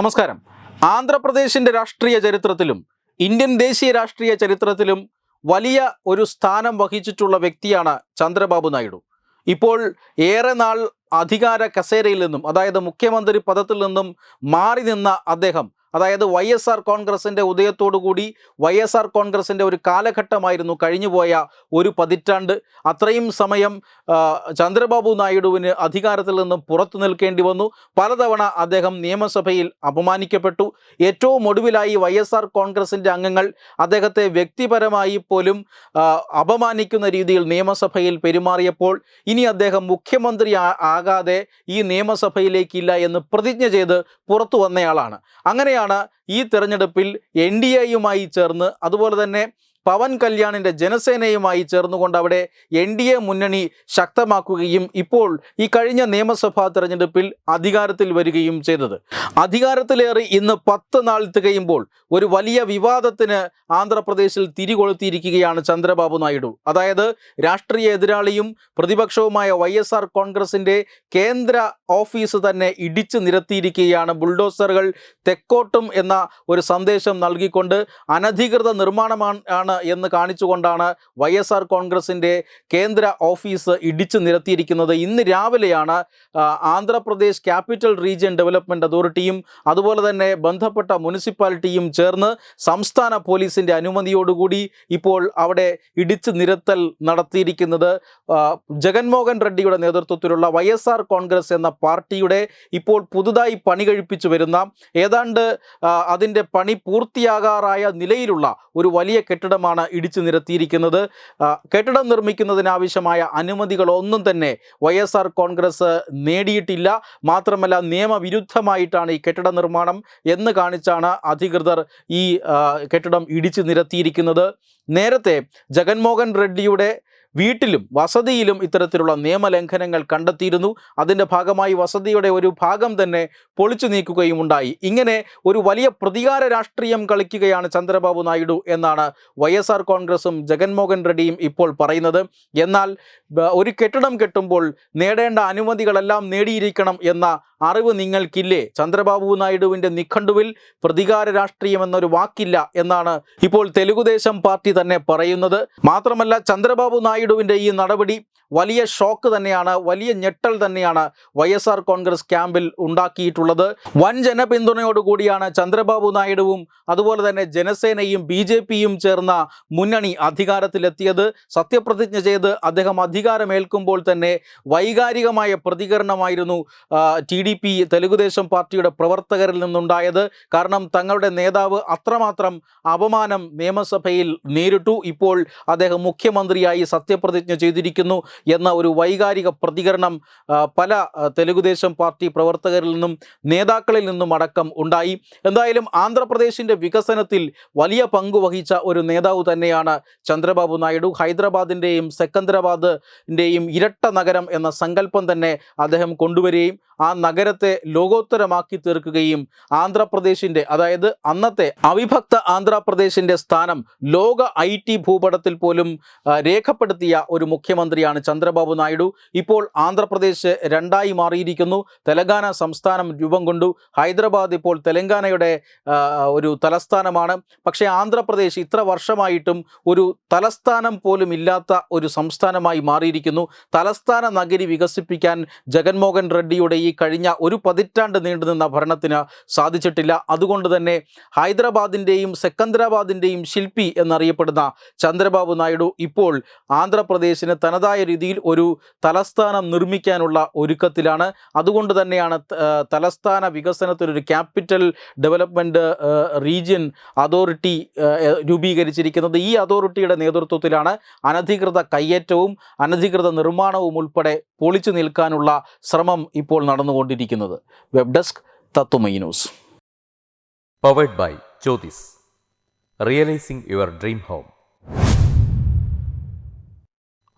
നമസ്കാരം. ആന്ധ്രാപ്രദേശിന്റെ രാഷ്ട്രീയ ചരിത്രത്തിലും ഇന്ത്യൻ ദേശീയ രാഷ്ട്രീയ ചരിത്രത്തിലും വലിയ ഒരു സ്ഥാനം വഹിച്ചിട്ടുള്ള വ്യക്തിയാണ് ചന്ദ്രബാബു നായിഡു. ഇപ്പോൾ ഏറെ നാൾ അധികാര കസേരയിൽ നിന്നും അതായത് മുഖ്യമന്ത്രി പദത്തിൽ നിന്നും മാറി നിന്ന അദ്ദേഹം അതായത് വൈ എസ് ആർ കോൺഗ്രസിന്റെ ഉദയത്തോടുകൂടി വൈ എസ് ആർ കോൺഗ്രസിന്റെ ഒരു കാലഘട്ടമായിരുന്നു കഴിഞ്ഞുപോയ ഒരു പതിറ്റാണ്ട്. അത്രയും സമയം ചന്ദ്രബാബു നായിഡുവിന് അധികാരത്തിൽ നിന്നും പുറത്തു നിൽക്കേണ്ടി വന്നു. പലതവണ അദ്ദേഹം നിയമസഭയിൽ അപമാനിക്കപ്പെട്ടു. ഏറ്റവും ഒടുവിലായി വൈ എസ് ആർ കോൺഗ്രസിന്റെ അംഗങ്ങൾ അദ്ദേഹത്തെ വ്യക്തിപരമായി പോലും അപമാനിക്കുന്ന രീതിയിൽ നിയമസഭയിൽ പെരുമാറിയപ്പോൾ ഇനി അദ്ദേഹം മുഖ്യമന്ത്രി ആകാതെ ഈ നിയമസഭയിലേക്കില്ല എന്ന് പ്രതിജ്ഞ ചെയ്ത് പുറത്തു വന്നയാളാണ്. അങ്ങനെയാണ് ഈ തെരഞ്ഞെടുപ്പിൽ എൻ ഡി എയുമായി ചേർന്ന് അതുപോലെ തന്നെ പവൻ കല്യാണിന്റെ ജനസേനയുമായി ചേർന്നുകൊണ്ട് അവിടെ എൻ ഡി എ മുന്നണി ശക്തമാക്കുകയും ഇപ്പോൾ ഈ കഴിഞ്ഞ നിയമസഭാ തെരഞ്ഞെടുപ്പിൽ അധികാരത്തിൽ വരികയും ചെയ്തത്. അധികാരത്തിലേറി ഇന്ന് പത്ത് നാൾ തികയുമ്പോൾ ഒരു വലിയ വിവാദത്തിന് ആന്ധ്രാപ്രദേശിൽ തിരികൊളുത്തിയിരിക്കുകയാണ് ചന്ദ്രബാബു നായിഡു. അതായത് രാഷ്ട്രീയ എതിരാളിയും പ്രതിപക്ഷവുമായ വൈ എസ് ആർ കോൺഗ്രസിന്റെ കേന്ദ്ര ഓഫീസ് തന്നെ ഇടിച്ചു നിരത്തിയിരിക്കുകയാണ് ബുൾഡോസറുകൾ തെക്കോട്ടും എന്ന ഒരു സന്ദേശം നൽകിക്കൊണ്ട് അനധികൃത നിർമ്മാണമാണ് എന്ന് കാണിച്ചുകൊണ്ടാണ് വൈ എസ് ആർ കോൺഗ്രസിന്റെ കേന്ദ്ര ഓഫീസ് ഇടിച്ചു നിരത്തിയിരിക്കുന്നത്. ഇന്ന് രാവിലെയാണ് ആന്ധ്രാപ്രദേശ് ക്യാപിറ്റൽ റീജിയൻ ഡെവലപ്മെന്റ് അതോറിറ്റിയും അതുപോലെ തന്നെ ബന്ധപ്പെട്ട മുനിസിപ്പാലിറ്റിയും ചേർന്ന് സംസ്ഥാന പോലീസിന്റെ അനുമതിയോടുകൂടി ഇപ്പോൾ അവിടെ ഇടിച്ചു നിരത്തൽ നടത്തിയിരിക്കുന്നത്. ജഗൻമോഹൻ റെഡ്ഡിയുടെ നേതൃത്വത്തിലുള്ള വൈ എസ് ആർ കോൺഗ്രസ് എന്ന പാർട്ടിയുടെ ഇപ്പോൾ പുതുതായി പണി കഴിപ്പിച്ചു വരുന്ന ഏതാണ്ട് അതിന്റെ പണി പൂർത്തിയാകാറായ നിലയിലുള്ള ഒരു വലിയ കെട്ടിടമാണ് ഇടിച്ചു നിരത്തിയിരിക്കുന്നത്. കെട്ടിടം നിർമ്മിക്കുന്നതിനാവശ്യമായ അനുമതികളൊന്നും തന്നെ വൈ എസ് ആർ കോൺഗ്രസ് നേടിയിട്ടില്ല. മാത്രമല്ല നിയമവിരുദ്ധമായിട്ടാണ് ഈ കെട്ടിട നിർമ്മാണം എന്ന് കാണിച്ചാണ് അധികൃതർ ഈ കെട്ടിടം ഇടിച്ചു നിരത്തിയിരിക്കുന്നത്. നേരത്തെ ജഗൻമോഹൻ റെഡ്ഡിയുടെ വീട്ടിലും വസതിയിലും ഇത്തരത്തിലുള്ള നിയമലംഘനങ്ങൾ കണ്ടെത്തിയിരുന്നു. അതിന്റെ ഭാഗമായി വസതിയുടെ ഒരു ഭാഗം തന്നെ പൊളിച്ചു നീക്കുകയും ഉണ്ടായി. ഇങ്ങനെ ഒരു വലിയ പ്രതികാര രാഷ്ട്രീയം കളിക്കുകയാണ് ചന്ദ്രബാബു നായിഡു എന്നാണ് വൈ എസ് ആർ കോൺഗ്രസും ജഗൻമോഹൻ റെഡ്ഡിയും ഇപ്പോൾ പറയുന്നത്. എന്നാൽ ഒരു കെട്ടിടം കെട്ടുമ്പോൾ നേടേണ്ട അനുമതികളെല്ലാം നേടിയിരിക്കണം എന്ന അറിവ് നിങ്ങൾക്കില്ലേ? ചന്ദ്രബാബു നായിഡുവിന്റെ നിഘണ്ടുവിൽ പ്രതികാര രാഷ്ട്രീയം എന്നൊരു വാക്കില്ല എന്നാണ് ഇപ്പോൾ തെലുഗുദേശം പാർട്ടി തന്നെ പറയുന്നത്. മാത്രമല്ല ചന്ദ്രബാബു നായിഡുവിന്റെ ഈ നടപടി വലിയ ഷോക്ക് തന്നെയാണ് വലിയ ഞെട്ടൽ തന്നെയാണ് വൈ എസ് ആർ കോൺഗ്രസ് ക്യാമ്പിൽ ഉണ്ടാക്കിയിട്ടുള്ളത്. വൻ ജനപിന്തുണയോടുകൂടിയാണ് ചന്ദ്രബാബു നായിഡുവും അതുപോലെ തന്നെ ജനസേനയും ബി ജെ പിയും ചേർന്ന മുന്നണി അധികാരത്തിലെത്തിയത്. സത്യപ്രതിജ്ഞ ചെയ്ത് അദ്ദേഹം അധികാരമേൽക്കുമ്പോൾ തന്നെ വൈകാരികമായ പ്രതികരണമായിരുന്നു ടി ഡി പി തെലുഗുദേശം പാർട്ടിയുടെ പ്രവർത്തകരിൽ നിന്നുണ്ടായത്. കാരണം തങ്ങളുടെ നേതാവ് അത്രമാത്രം അപമാനം നിയമസഭയിൽ നേരിട്ടു. ഇപ്പോൾ അദ്ദേഹം മുഖ്യമന്ത്രിയായി സത്യപ്രതിജ്ഞ ചെയ്തിരിക്കുന്നു എന്ന ഒരു വൈകാരിക പ്രതികരണം പല തെലുഗുദേശം പാർട്ടി പ്രവർത്തകരിൽ നിന്നും നേതാക്കളിൽ നിന്നും അടക്കം ഉണ്ടായി. എന്തായാലും ആന്ധ്രാപ്രദേശിന്റെ വികസനത്തിൽ വലിയ പങ്ക് വഹിച്ച ഒരു നേതാവ് തന്നെയാണ് ചന്ദ്രബാബു നായിഡു. ഹൈദരാബാദിന്റെയും സെക്കന്ദരാബാദിന്റെയും ഇരട്ട നഗരം എന്ന സങ്കല്പം തന്നെ അദ്ദേഹം കൊണ്ടുവരികയും ആ നഗരത്തെ ലോകോത്തരമാക്കി തീർക്കുകയും ആന്ധ്രാപ്രദേശിന്റെ അതായത് അന്നത്തെ അവിഭക്ത ആന്ധ്രാപ്രദേശിന്റെ സ്ഥാനം ലോക ഐ ഭൂപടത്തിൽ പോലും ആ, രേഖപ്പെടുത്തിയ ഒരു മുഖ്യമന്ത്രിയാണ് ചന്ദ്രബാബു നായിഡു. ഇപ്പോൾ ആന്ധ്രാപ്രദേശ് രണ്ടായി മാറിയിരിക്കുന്നു. തെലങ്കാന സംസ്ഥാനം രൂപം കൊണ്ടു. ഹൈദരാബാദ് ഇപ്പോൾ തെലങ്കാനയുടെ ഒരു തലസ്ഥാനമാണ്. പക്ഷേ ആന്ധ്രാപ്രദേശ് ഇത്ര വർഷമായിട്ടും ഒരു തലസ്ഥാനം പോലും ഇല്ലാത്ത ഒരു സംസ്ഥാനമായി മാറിയിരിക്കുന്നു. തലസ്ഥാന നഗരി വികസിപ്പിക്കാൻ ജഗൻമോഹൻ റെഡ്ഡിയുടെ ഈ കഴിഞ്ഞ ഒരു പതിറ്റാണ്ട് നീണ്ടുനിന്ന ഭരണത്തിന് സാധിച്ചിട്ടില്ല. അതുകൊണ്ട് തന്നെ ഹൈദരാബാദിന്റെയും സെക്കന്ദരാബാദിന്റെയും ശില്പി എന്നറിയപ്പെടുന്ന ചന്ദ്രബാബു നായിഡു ഇപ്പോൾ ആന്ധ്രാപ്രദേശിന് തനതായ രീതിയിൽ ഒരു തലസ്ഥാനം നിർമ്മിക്കാനുള്ള ഒരുക്കത്തിലാണ്. അതുകൊണ്ട് തന്നെയാണ് തലസ്ഥാന വികസനത്തിനൊരു ക്യാപിറ്റൽ ഡെവലപ്മെന്റ് റീജിയൻ അതോറിറ്റി രൂപീകരിച്ചിരിക്കുന്നത്. ഈ അതോറിറ്റിയുടെ നേതൃത്വത്തിലാണ് അനധികൃത കയ്യേറ്റവും അനധികൃത നിർമ്മാണവും ഉൾപ്പെടെ പൊളിച്ചു നിൽക്കാനുള്ള ശ്രമം ഇപ്പോൾ നടന്നുകൊണ്ടിരിക്കുന്നത്. Web desk Tatwamayi news. Powered by Jyothis realising your dream home.